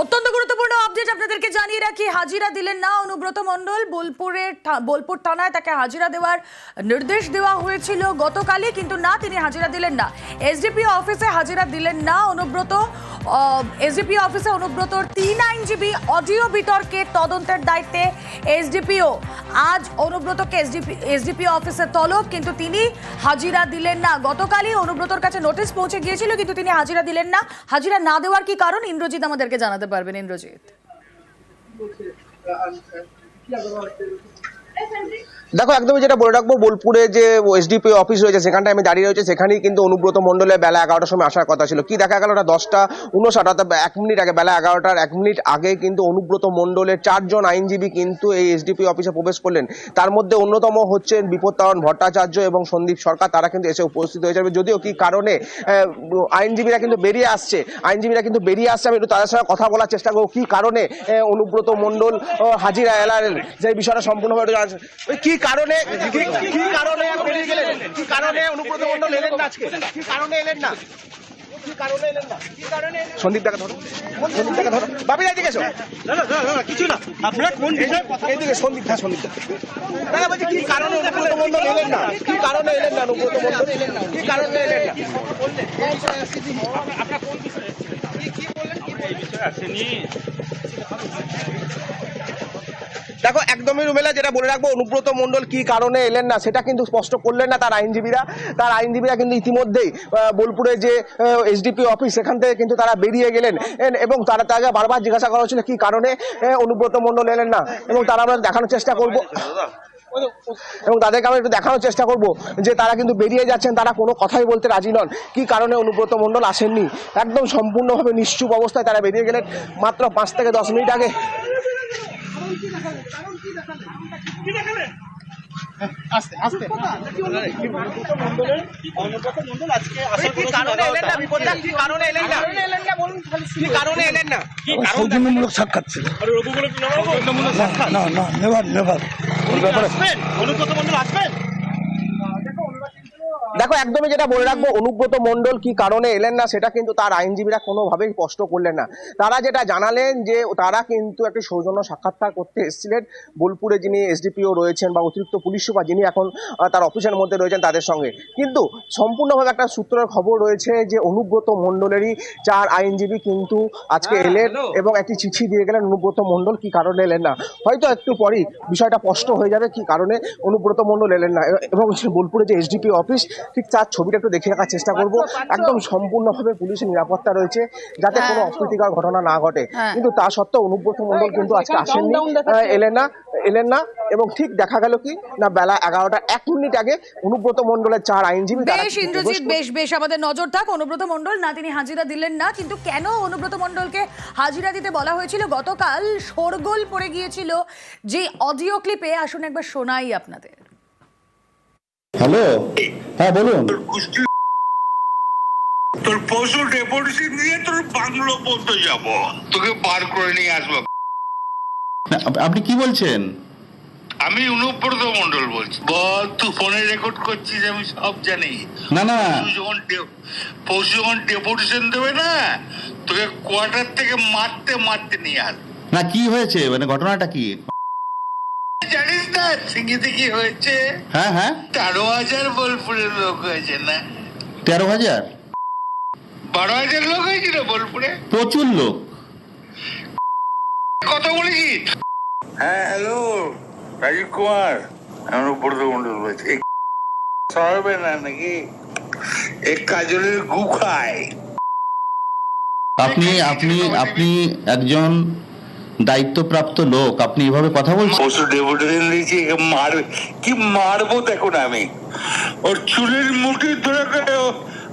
অত্যন্ত গুরুত্বপূর্ণ আপডেট আপনাদেরকে জানিয়ে রাখি। হাজিরা দিলেন না অনুব্রত মণ্ডল। বোলপুরের বোলপুর থানায় তাকে হাজিরা দেওয়ার নির্দেশ দেওয়া হয়েছিল গতকালই, কিন্তু না, তিনি হাজিরা দিলেন না। এসডিপি অফিসে হাজিরা দিলেন না অনুব্রত। এসডিপি অফিসে অনুব্রতর তিন আইনজীবী অডিও বিতর্কে তদন্তের দায়িত্বে এসডিপিও আজ অনুব্রতকে এসডিপি এসডিপি অফিসে তলব কিন্তু তিনি হাজিরা দিলেন না। গতকালই অনুব্রতর কাছে নোটিশ পৌঁছে গিয়েছিল কিন্তু তিনি হাজিরা দিলেন না। হাজিরা না দেওয়ার কি কারণ? ইন্দ্রজিৎ আমাদেরকে জানাতে পারবেন ইন্দ্রজিৎ। দেখো, একদমই যেটা বলে রাখব, বোলপুরে যে এসডিপি অফিস রয়েছে, সেখানটায় আমি দাঁড়িয়ে রয়েছে, সেখানেই কিন্তু অনুব্রত মণ্ডলের বেলা এগারোটার সময় আসার কথা ছিল। কি দেখা গেল ওটা দশটা উনষাট, অর্থাৎ এক মিনিট আগে, বেলা এগারোটার এক মিনিট আগে কিন্তু অনুব্রত মণ্ডলের চারজন আইনজীবী কিন্তু এই এসডিপি অফিসে প্রবেশ করলেন। তার মধ্যে অন্যতম হচ্ছেন বিপত্তারণ ভট্টাচার্য এবং সন্দীপ সরকার, তারা কিন্তু এসে উপস্থিত হয়ে যাবে। যদিও কি কারণে আইনজীবীরা কিন্তু বেরিয়ে আসছে, আইনজীবীরা কিন্তু বেরিয়ে আসছে, আমি একটু তাদের সঙ্গে কথা বলার চেষ্টা করব। কি কারণে অনুব্রত মণ্ডল হাজিরা এলালেন যে বিষয়টা সম্পূর্ণভাবে কি কারণে কি- কারণে বেরিয়ে গেলেন? কি কারণে অনুব্রত মণ্ডল এলেন না আজকে? কি কারণে এলেন না? কি কারণে এলেন না? সন্দীপ দেখা ধরো। সন্দীপ দেখা ধরো। বাবি এদিকে এসো। না না না, না, কিছু না। আপনারা কোন বিষয়ে কথা সন্দীপ হ্যাঁ সন্দীপ দাদা বলছি কি কারণে অনুব্রত এলেন না? কি কারণে এলেন না অনুব্রত মণ্ডল? এলেন না? কি কারণে এলেন না আসেনি। দেখো, একদমই রুমেলা, যেটা বলে রাখব, অনুব্রত মণ্ডল কি কারণে এলেন না, সেটা কিন্তু স্পষ্ট করলেন না তার আইনজীবীরা। তার আইনজীবীরা কিন্তু ইতিমধ্যেই বোলপুরে যে এসডিপি অফিস সেখান থেকে কিন্তু তারা বেরিয়ে গেলেন। এবং তারা তাকে বারবার জিজ্ঞাসা করা হচ্ছিল কি কারণে অনুব্রত মণ্ডল এলেন না। এবং তারা আমরা দেখানোর চেষ্টা করব। এবং তাদেরকে আমরা একটু দেখানোর চেষ্টা করব, যে তারা কিন্তু বেরিয়ে যাচ্ছেন, তারা কোনো কথাই বলতে রাজি নন। কি কারণে অনুব্রত মণ্ডল আসেননি? একদম সম্পূর্ণভাবে নিশ্চুপ অবস্থায় তারা বেরিয়ে গেলেন। মাত্র পাঁচ থেকে দশ মিনিট আগে সৌজন্যমূলক সাক্ষাৎ ছিল না না নেভার নেভার ওর ব্যাপারে আসবেন অনুব্রত আসবেন দেখো একদমই যেটা বলে রাখব অনুব্রত মন্ডল কি কারণে এলেন না সেটা কিন্তু তার আইনজীবীরা কোনোভাবেই স্পষ্ট করলেন না। তারা যেটা জানালেন যে তারা কিন্তু একটি সৌজন্য সাক্ষাৎকার করতে এসেছিলেন। বোলপুরে যিনি এসডিপিও রয়েছেন বা অতিরিক্ত পুলিশ সুপার যিনি এখন তার অফিসের মধ্যে রয়েছেন তাদের সঙ্গে। কিন্তু সম্পূর্ণভাবে একটা সূত্রের খবর রয়েছে যে অনুব্রত মণ্ডলেরই চার আইনজীবী কিন্তু আজকে এলেন এবং একটি চিঠি দিয়ে গেলেন। অনুব্রত মণ্ডল কি কারণে এলেন না? হয়তো একটু পরেই বিষয়টা স্পষ্ট হয়ে যাবে কি কারণে অনুব্রত মণ্ডল এলেন না। এবং শ্রী বোলপুরে যে এসডিপি অফিস ঠিক তার ছবিটা একটু দেখে রাখার চেষ্টা করব। একদম সম্পূর্ণভাবে পুলিশের নিরাপত্তা রয়েছে যাতে কোনো অপ্রীতিকর ঘটনা না ঘটে। হ্যাঁ। কিন্তু তা সত্ত্বেও অনুব্রত মণ্ডল কিন্তু আজকে আসেননি এলেন না। এলেন না এবং ঠিক দেখা গেল কি? না বেলা এগারোটা এক মিনিট আগে অনুব্রত মন্ডলের চার আইনজীবী বেশ ইন্দ্রজিৎ বেশ বেশ আমাদের নজর থাক। অনুব্রত মন্ডল না তিনি হাজিরা দিলেন না কিন্তু কেন অনুব্রত মন্ডলকে হাজিরা দিতে বলা হয়েছিল? গতকাল শোরগোল পড়ে গিয়েছিল যে অডিও ক্লিপে। আসুন একবার শোনাই আপনাদের। হ্যালো? হ্যাঁ বলুন। তোর পশু ডেপুটেশন দিয়ে তোর বাংলো পর্যন্ত যাব। তোকে পার করে নিয়ে আসব। আপনি কি বলছেন? আমি অনুব্রত মন্ডল বলছি। বল তুই ফোনে রেকর্ড করছিস আমি সব জানি। না না। যখন পশু যখন ডেপুটেশন দেবে না তোকে কোয়ার্টার থেকে মারতে মারতে নিয়ে আস। না কি হয়েছে? মানে ঘটনাটা কি? জানিস না সিঙ্গিতে কি হয়েছে। হ্যাঁ হ্যাঁ। তেরো হাজার বোলপুরের লোক হয়েছে না? তেরো হাজার? বারো হাজার লোক হয়েছিল বোলপুরে? প্রচুর লোক। কথা বলেছি হ্যাঁ হ্যালো রাজীব কুমার। আমি অনুব্রত মন্ডল বলছি সরবে না নাকি? এক কাজলের গু খায়। আপনি আপনি আপনি একজন দায়িত্বপ্রাপ্ত লোক আপনি এভাবে কথা বলছেন? পশু ডেপুটেশন দিয়েছি মারবে। কি মারবো দেখুন আমি। ওর চুলের মুঠি ধরে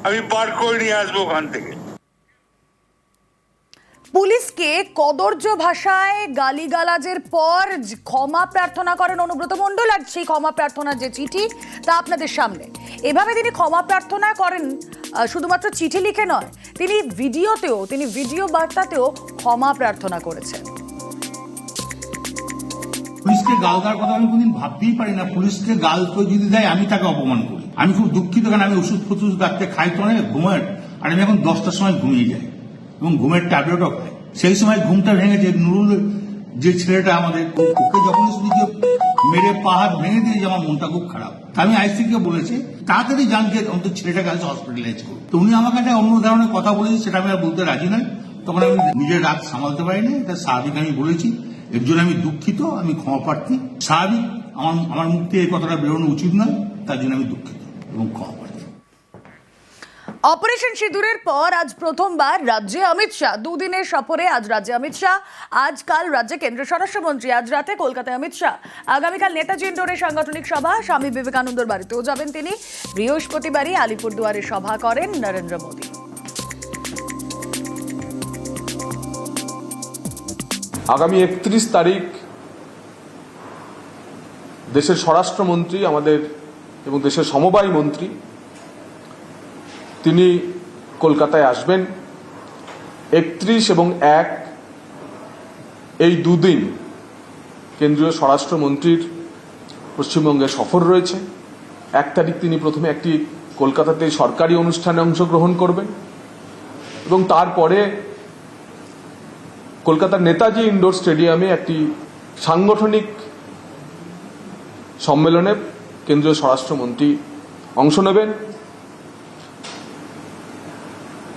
আমি বার করে নিয়ে আসব ওখান থেকে। পুলিশকে কদর্য ভাষায় গালিগালাজের পর ক্ষমা প্রার্থনা করেন অনুব্রত মণ্ডল, আর সেই ক্ষমা প্রার্থনার যে চিঠি তা আপনাদের সামনে। এভাবে তিনি ক্ষমা প্রার্থনা করেন শুধুমাত্র চিঠি লিখে নয়, তিনি ভিডিওতেও, তিনি ভিডিও বার্তাতেও ক্ষমা প্রার্থনা করেছেন। পুলিশকে গাল দেওয়ার কথা আমি কোনদিন ভাবতেই পারি না। পুলিশকে গাল তো যদি দেয়, আমি তাকে অপমান করি। আমি খুব দুঃখিত, কারণ আমি ওষুধ ফষুধ ডাকতে খাই, তো অনেক ঘুমের আর আমি এখন দশটার সময় ঘুমিয়ে যাই। এবং ঘুমের ট্যাবলেটও খাই সেই সময় ঘুমটা ভেঙেছে নুরুল, যে ছেলেটা আমাদের ওকে যখন শুনেছি মেরে পাহাড় ভেঙে দিয়েছে, আমার মনটা খুব খারাপ। আমি আইসিকে বলেছি, তাড়াতাড়ি জানকে অন্তত ছেলেটাকে আজ হসপিটালাইজ করুন। তো উনি আমার কাছে অন্য ধরনের কথা বলেছে, সেটা আমি আর বলতে রাজি নই। তখন আমি নিজের রাগ সামালতে পারিনি, এটা স্বাভাবিক আমি বলেছি। এর জন্য আমি দুঃখিত, আমি ক্ষমা প্রার্থী। স্বাভাবিক, আমার আমার মুখ থেকে এই কথাটা বেরোনো উচিত নয়, তার জন্য আমি দুঃখিত এবং ক্ষমা অপারেশন সিঁদুরের পর আজ প্রথমবার রাজ্যে অমিত শাহ। দুদিনের সফরে আজ রাজ্যে অমিত শাহ। আজকাল রাজ্যে কেন্দ্রীয় স্বরাষ্ট্রমন্ত্রী, আজ রাতে কলকাতায় অমিত শাহ। আগামীকাল নেতাজি ইন্ডোরে সাংগঠনিক সভা, স্বামী বিবেকানন্দর বাড়িতেও যাবেন তিনি। বৃহস্পতিবারই আলিপুরদুয়ারে সভা করেন নরেন্দ্র মোদী। আগামী একত্রিশ তারিখ দেশের স্বরাষ্ট্রমন্ত্রী আমাদের এবং দেশের সমবায় মন্ত্রী তিনি কলকাতায় আসবেন। একত্রিশ এবং এক এই দুদিন কেন্দ্রীয় স্বরাষ্ট্রমন্ত্রীর পশ্চিমবঙ্গে সফর রয়েছে। এক তারিখ তিনি প্রথমে একটি কলকাতাতে সরকারি অনুষ্ঠানে অংশগ্রহণ করবেন এবং তারপরে কলকাতার নেতাজি ইনডোর স্টেডিয়ামে একটি সাংগঠনিক সম্মেলনে কেন্দ্রীয় স্বরাষ্ট্রমন্ত্রী অংশ নেবেন।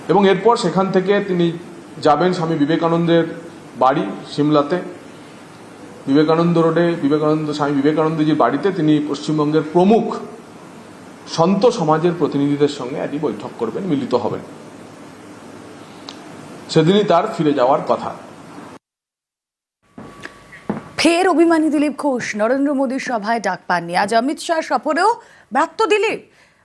এবং এরপর সেখান থেকে তিনি যাবেন স্বামী বিবেকানন্দের বাড়ি সিমলাতে। বিবেকানন্দ রোডে বিবেকানন্দ, স্বামী বিবেকানন্দজির বাড়িতে তিনি পশ্চিমবঙ্গের প্রমুখ সন্ত সমাজের প্রতিনিধিদের সঙ্গে একটি বৈঠক করবেন, মিলিত হবেন। সেদিনই তার ফিরে যাওয়ার কথা। ফের অভিমানী দিলীপ ঘোষ, নরেন্দ্র মোদীর সভায় ডাক পাননি। আজ অমিত শাহ সফরেও ব্যর্থ দিলীপ।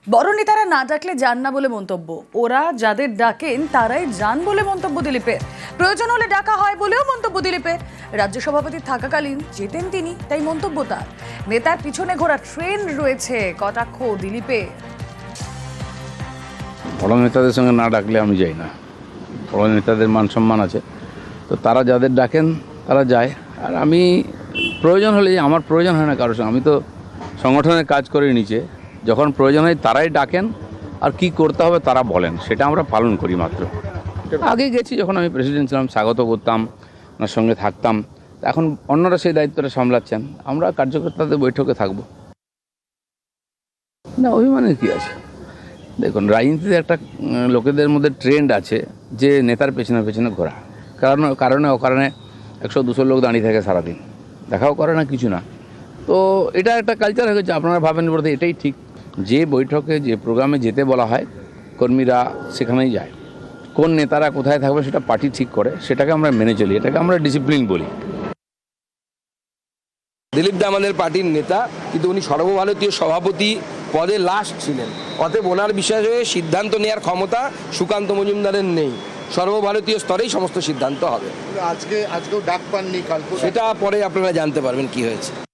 বড় নেতারা না ডাকলে যান না বলে মন্তব্য। ওরা যাদের ডাকেন, তারাই যান বলে মন্তব্য দিলীপের। প্রয়োজন হলে ডাকা হয় বলেও মন্তব্য দিলীপের। রাজ্য সভাপতি থাকাকালীন যেতেন তিনি, তাই মন্তব্য তার। নেতার পিছনে ঘোরা ট্রেন রয়েছে কটাক্ষ দিলীপের। বড় নেতাদের সঙ্গে না ডাকলে আমি যাই না। বড় নেতাদের মান সম্মান আছে। তো তারা যাদের ডাকেন, তারা যায়। আর আমি প্রয়োজন হলে আমার প্রয়োজন হয় না কারোর সঙ্গে। আমি তো সংগঠনের কাজ করে নিচে। যখন প্রয়োজন হয় তারাই ডাকেন, আর কি করতে হবে তারা বলেন। সেটা আমরা পালন করি মাত্র। আগে গেছি যখন আমি প্রেসিডেন্ট ছিলাম, স্বাগত করতাম, ওনার সঙ্গে থাকতাম। এখন অন্যরা সেই দায়িত্বটা সামলাচ্ছেন। আমরা কার্যকর্তাদের বৈঠকে থাকব। না অভিমানের কী আছে? দেখুন, রাজনীতিতে একটা লোকেদের মধ্যে ট্রেন্ড আছে যে নেতার পেছনে পেছনে ঘোরা। কারণ, কারণে অকারণে একশো দুশো লোক দাঁড়িয়ে থাকে সারাদিন। দেখাও করে না, কিছু না। তো এটা একটা কালচার হয়ে গেছে, আপনারা ভাবেন বলতে এটাই ঠিক। যে বৈঠকে যে প্রোগ্রামে যেতে বলা হয় কর্মীরা সেখানেই যায়। কোন নেতারা কোথায় থাকবে সেটা পার্টি ঠিক করে সেটাকে আমরা মেনে চলি এটাকে আমরা ডিসিপ্লিন বলি। দিলীপ দা আমাদের পার্টির নেতা কিন্তু উনি সর্বভারতীয় সভাপতি পদে লাস্ট ছিলেন। অতএব ওনার বিষয়ে সিদ্ধান্ত নেওয়ার ক্ষমতা সুকান্ত মজুমদারের নেই। সর্বভারতীয় স্তরেই সমস্ত সিদ্ধান্ত হবে। আজকে আজকেও ডাক পাননি কালকে। সেটা পরে আপনারা জানতে পারবেন কি হয়েছে।